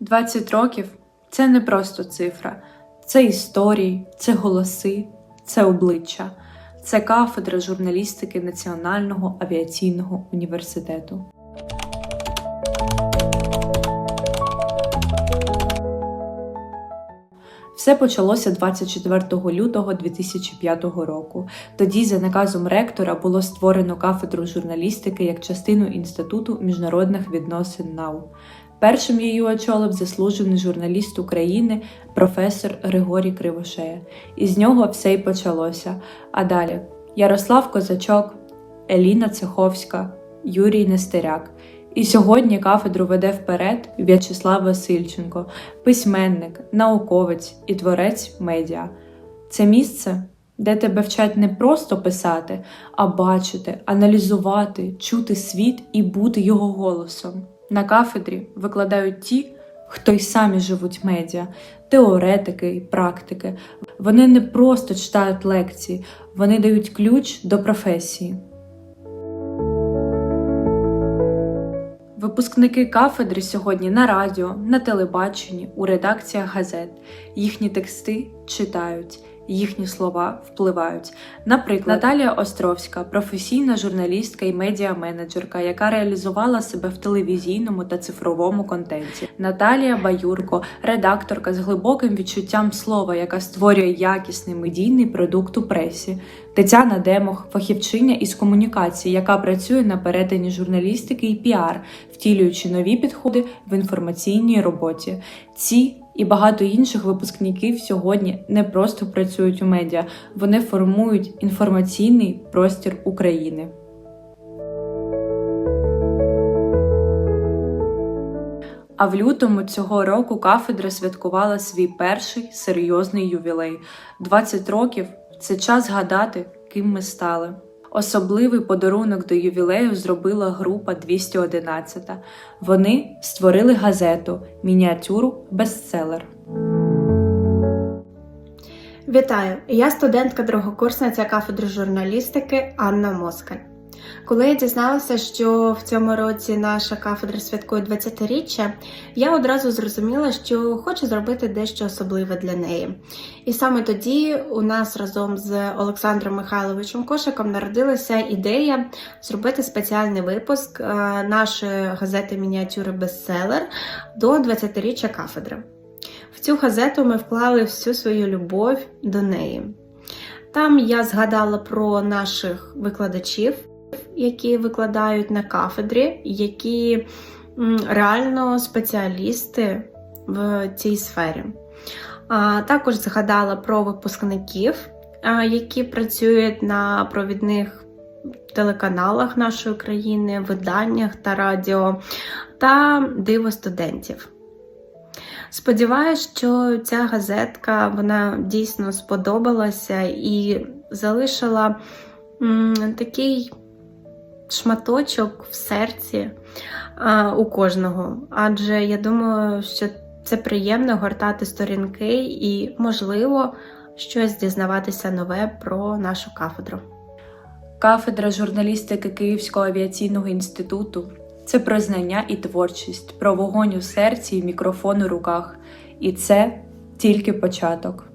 20 років це не просто цифра, це історії, це голоси, це обличчя, це кафедра журналістики Національного авіаційного університету. Все почалося 24 лютого 2005 року. Тоді, за наказом ректора, було створено кафедру журналістики як частину Інституту міжнародних відносин НАУ. Першим її очолив заслужений журналіст України професор Григорій Кривошея. І з нього все й почалося. А далі Ярослав Козачок, Еліна Цеховська, Юрій Нестеряк. І сьогодні кафедру веде вперед В'ячеслав Васильченко, письменник, науковець і творець медіа. Це місце, де тебе вчать не просто писати, а бачити, аналізувати, чути світ і бути його голосом. На кафедрі викладають ті, хто й самі живуть медіа, теоретики і практики. Вони не просто читають лекції, вони дають ключ до професії. Випускники кафедри сьогодні на радіо, на телебаченні, у редакціях газет. Їхні тексти читають, їхні слова впливають. Наприклад, Наталія Островська, професійна журналістка і медіаменеджерка, яка реалізувала себе в телевізійному та цифровому контенті. Наталія Баюрко, редакторка з глибоким відчуттям слова, яка створює якісний медійний продукт у пресі. Тетяна Демох, фахівчиня із комунікації, яка працює на перетині журналістики і піар, втілюючи нові підходи в інформаційній роботі. Ці і багато інших випускників сьогодні не просто працюють у медіа, вони формують інформаційний простір України. А в лютому цього року кафедра святкувала свій перший серйозний ювілей. 20 років це час згадати, ким ми стали. Особливий подарунок до ювілею зробила група 211. Вони створили газету, мініатюру, бестселер. Вітаю! Я студентка другокурсниця кафедри журналістики Анна Москаль. Коли я дізналася, що в цьому році наша кафедра святкує 20-річчя, я одразу зрозуміла, що хочу зробити дещо особливе для неї. І саме тоді у нас разом з Олександром Михайловичем Кошиком народилася ідея зробити спеціальний випуск е, нашої газети мініатюри Бестселер до 20-річчя кафедри. В цю газету ми вклали всю свою любов до неї. Там я згадала про наших викладачів, які викладають на кафедрі, які реально спеціалісти в цій сфері. Також згадала про випускників, які працюють на провідних телеканалах нашої країни, виданнях та радіо, та диво студентів. Сподіваюсь, що ця газетка вона дійсно сподобалася і залишила м, такий шматочок в серці а, у кожного. Адже я думаю, що це приємно гортати сторінки і, можливо, щось дізнаватися нове про нашу кафедру. Кафедра журналістики Київського авіаційного інституту це про знання і творчість, про вогонь у серці і мікрофон у руках. І це тільки початок.